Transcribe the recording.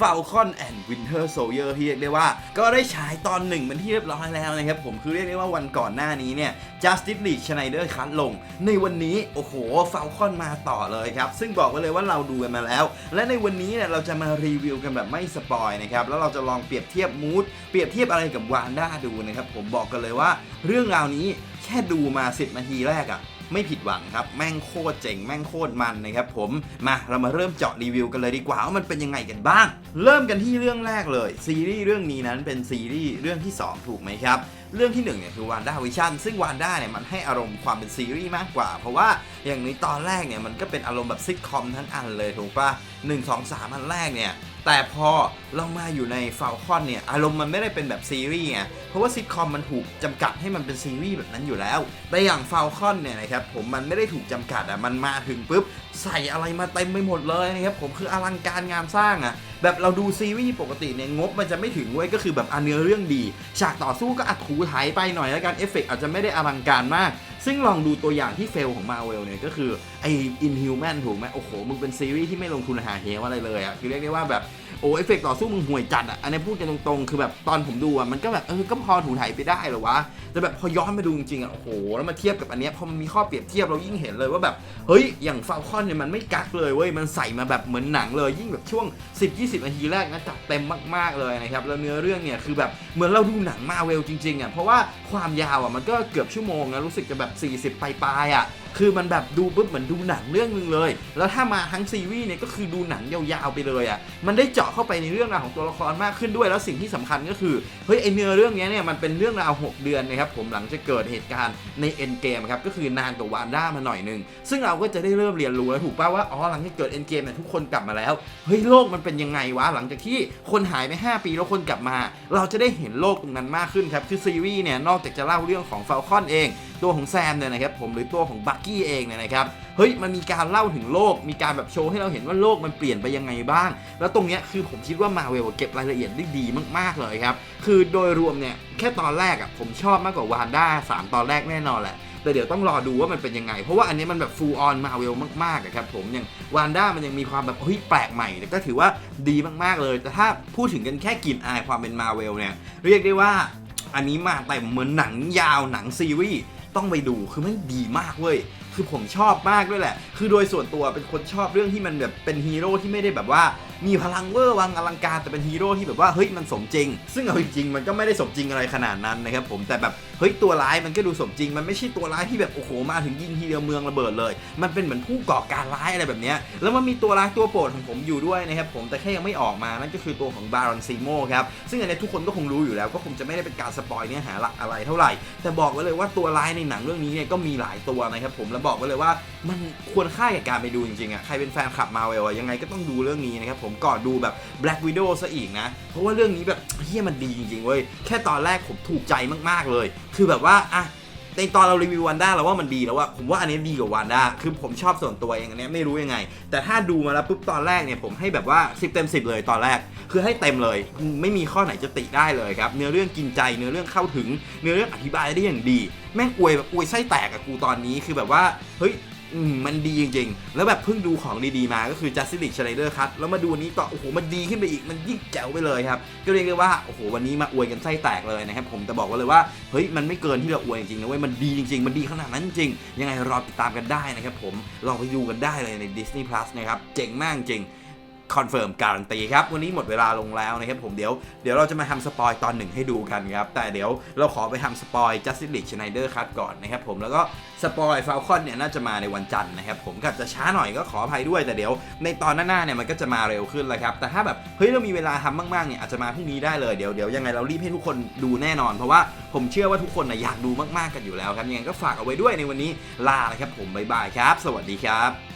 Falcon and Winter Soldier ที่เรียกได้ว่า ก็ได้ฉายตอนหนึ่งเป็นที่เรียบร้อยแล้วนะครับ ผมคือเรียกได้ว่าวันก่อนหน้านี้เนี่ย Justice League Schneider คัดลง ในวันนี้โอ้โห Falcon มาต่อเลยครับ ซึ่งบอกไว้เลยว่าเราดูกันมาแล้ว และในวันนี้เนี่ยเราจะมารีวิวกันแบบไม่สปอยนะครับ แล้วเราจะลองเปรียบเทียบมูดเปรียบเทียบอะไรกับวานด้าดูนะครับผมบอกกันเลยว่า เรื่องราวนี้แค่ดูมา 10 นาทีแรกอะ ไม่ผิดหวังครับ แม่งโคตรเจ๋งแม่งโคตรมันนะครับผมมาเรามาเริ่มเจาะรีวิวกันเลยดีกว่าว่ามันเป็นยังไงกันบ้าง เริ่มกันที่เรื่องแรกเลย ซีรีส์เรื่องนี้นั้นเป็นซีรีส์เรื่องที่ 2 ถูกไหมครับเรื่องที่1เนี่ยคือวานด้าวิชั่นซึ่งวานด้าเนี่ยมันให้อารมณ์ความเป็นซีรีส์มากกว่า เพราะว่าอย่างในตอนแรกเนี่ยมันก็เป็นอารมณ์แบบซิทคอมทั้งอันเลยถูกปะหนึ่งสองสามอันแรกเนี่ย แต่พอเรามาอยู่ในฟ a ลคอนเนี่ย อารมณ์มันไม่ได้เป็นแบบซีรีส์ไงเพราะว่าซิทคอมมันถูกจำกัดให้มันเป็นซีรีส์แบบนั้นอยู่แล้ว แต่อย่างฟ a ลคอนเนี่ยนะครับผมมันไม่ได้ถูกจำกัดอะมันมาถึงปุ๊บใส่อะไรมาเต็มไปหมดเลยนะครับผมคืออลังการงานสร้างอะแบบเราดูซีรีส์ปกติเนี่ยงบมันจะไม่ถึงเว้ยก็คือแบบอันเนื้อเรื่องดี ฉากต่อสู้ก็อัดถูถ่ายไปหน่อยแล้วกันเอฟเฟกต์อาจจะไม่ได้อลังการมาก ซึ่งลองดูตัวอย่างที่เฟลของมาเวลเนี่ยก็คือไอ Inhuman ถูกไหมโอ้โห มึงเป็นซีรีส์ที่ไม่ลงทุนหาเหวอะไรเลยอะคือเรียกได้ว่าแบบโอ้เอฟเฟกต์ต่อสู้มึงห่วยจัดอะอันนี้พูดกันตรงๆ คือแบบตอนผมดูอะมันก็แบบเออก็พอถูถ่ายไปได้หรอวะ แต่แบบพอย้อนมาดูจริงๆอะโอ้โห แล้วมาเทียบกับอันเนี้ยพอมันมีข้อเปรียบเทียบเรายิ่งเห็นเลยว่าแบบ เฮ้ย อย่างฟ a ลคอนเนี่ยมันไม่กักเลยเว้ย มันใส่มาแบบเหมือนหนังเลย ยิ่งแบบช่วง 10-20นาทีแรกนะจัดเต็มมากๆเลยนะครับ แล้วเนื้อเรื่องเนี่ยคือแบบเหมือนเราดูหนังมาเวลจริงๆอะเพราะว่าความยาวอะมันก็เกือบชั่วโมงนะรู้สึกจะแบบ40 ปลายๆอะ คือมันแบบดูปุ๊บเหมือนดูหนังเรื่องนึงเลย แล้วถ้ามาทั้งซีรีส์เนี่ยก็คือดูหนังยาวๆไปเลยอะ มันได้เจาะเข้าไปในเรื่องราวของตัวละครมากขึ้นด้วย แล้วสิ่งที่สำคัญก็คือ เฮ้ยไอเนื้อเรื่องนี้เนี่ยมันเป็นเรื่องราว 6 เดือนนะครับผมหลังจากเกิดเหตุการณ์ในเอ็นเกมครับ ก็คือนานกว่าวานด้ามาหน่อยนึง ซึ่งเราก็จะได้เริ่มเรียนรู้แล้วถูกป่าว่า อ๋อหลังจากเกิดเอ็นเกมเนี่ยทุกคนกลับมาแล้ว เฮ้ยโลกมันเป็นยังไงวะหลังจากที่คนหายไป 5 ปีแล้วคนกลับมา เราจะได้เห็นโลกตรงนั้นมากขึ้นครับ คือซีรีส์เนี่ยนอกจากจะเล่าเรื่องของฟ a ลคอนเอง ตัวของแซมเนี่ยนะครับผมหรือตัวของบักกี้เองเนี่ยนะครับเฮ้ยมันมีการเล่าถึงโลก มีการแบบโชว์ให้เราเห็นว่าโลกมันเปลี่ยนไปยังไงบ้าง แล้วตรงเนี้ยคือผมคิดว่ามาเวลเก็บรายละเอียดได้ดีมากๆเลยครับ คือโดยรวมเนี่ยแค่ตอนแรกอะผมชอบมากกว่าวานด้าสามตอนแรกแน่นอนแหละแต่เดี๋ยวต้องรอดูว่ามันเป็นยังไง เพราะว่าอันนี้มันแบบ full on Marvel มากๆอะครับผมอย่างวานด้ามันยังมีความแบบเฮ้ยแปลกใหม่แต่ก็ถือว่าดีมากๆเลย แต่ถ้าพูดถึงกันแค่กลิ่นอายความเป็น Marvel เนี่ยเรียกได้ว่าอันนี้มาแต่เหมือนหนังยาวหนังซีรีส์ ต้องไปดูคือไม่งดีมากเว้ย คือผมชอบมากด้วยแหละ คือโดยส่วนตัวเป็นคนชอบเรื่องที่มันแบบเป็นฮีโร่ที่ไม่ได้แบบว่า มีพลังเวอร์วังอลังการแต่เป็นฮีโร่ที่แบบว่าเฮ้ยมันสมจริง ซึ่งเอาจริงๆมันก็ไม่ได้สมจริงอะไรขนาดนั้นนะครับผมแต่แบบเฮ้ยตัวร้ายมันก็ดูสมจริง มันไม่ใช่ตัวร้ายที่แบบโอ้โหมาถึงยิงทีเดียวเมืองระเบิดเลย มันเป็นเหมือนผู้ก่อการร้ายอะไรแบบนี้แล้วมันมีตัวร้ายตัวโปรดของผมอยู่ด้วยนะครับผมแต่แค่ยังไม่ออกมานั่นก็คือตัวของบารอนซีโมครับซึ่งอันนี้ทุกคนก็คงรู้อยู่แล้วก็คงจะไม่ได้เป็นการสปอยเนื้อหาหลักอะไรเท่าไหร่ แต่บอกไว้เลยว่าตัวร้ายในหนังเรื่องนี้เนี่ยก็มีหลายตัวนะครับผมแล้วบอกไว้เลยว่า มันควรค่าแก่การไปดูจริงๆอะใครเป็นแฟนคลับมาเวลอะยังไงก็ต้องดูเรื่องนี้นะครับผมก่อนดูแบบ Black Widow ซะอีกนะ เพราะว่าเรื่องนี้แบบเฮียมันดีจริงๆเว้ยแค่ตอนแรกผมถูกใจมากๆเลย คือแบบว่าอะ ในตอนเรารีวิววันด้าเราว่ามันดีแล้วว่าผมว่าอันนี้ดีกว่าวันด้าคือผมชอบส่วนตัวเองอันนี้ไม่รู้ยังไง แต่ถ้าดูมาแล้วปุ๊บตอนแรกเนี่ยผมให้แบบว่า 10 เต็ม 10 เลยตอนแรก คือให้เต็มเลย ไม่มีข้อไหนจะติได้เลยครับ เนื้อเรื่องกินใจเนื้อเรื่องเข้าถึง เนื้อเรื่องอธิบายได้อย่างดี แม่งอวยแบบอวยไส้แตกกับกูตอนนี้คือแบบว่าเฮ้ย อืมมันดีจริงๆ แล้วแบบเพิ่งดูของดีๆมาก็คือ Justice League Snyder Cut แล้วมาดูอันนี้ต่อโอ้โหมันดีขึ้นไปอีกมันยิ่งแจ๋วไปเลยครับ ก็เรียกได้ว่าโอ้โหวันนี้มาอวยกันไส้แตกเลยนะครับ ผมจะบอกไว้เลยว่าเฮ้ยมันไม่เกินที่เราอวยจริงๆนะเว้ยมันดีจริงๆ มันดีขนาดนั้นจริง ยังไงรอติดตามกันได้นะครับผมลองไปดูกันได้เลยใน Disney Plus นะครับเจ๋งมากจริง คอนเฟิร์มการันตีครับ วันนี้หมดเวลาลงแล้วนะครับผมเดี๋ยวเดี๋ยวเราจะมาทำสปอยตอนหนึ่งให้ดูกันครับ แต่เดี๋ยวเราขอไปทำสปอย Justice League Schneider Cut ก่อนนะครับผมแล้วก็สปอย Falcon เนี่ยน่าจะมาในวันจันทร์นะครับผมก็จะช้าหน่อยก็ขออภัยด้วยแต่เดี๋ยว ในตอนหน้าๆเนี่ยมันก็จะมาเร็วขึ้นแล้วครับแต่ถ้าแบบเฮ้ยเรามีเวลาทำมากๆเนี่ยอาจจะมาพรุ่งนี้ได้เลยเดี๋ยวเดี๋ยวยังไงเรารีบให้ทุกคนดูแน่นอน เพราะว่าผมเชื่อว่าทุกคนนะอยากดูมากๆกันอยู่แล้วครับยังไงก็ฝากเอาไว้ด้วยในวันนี้ลานะครับผมบ๊ายบายครับ สวัสดีครับ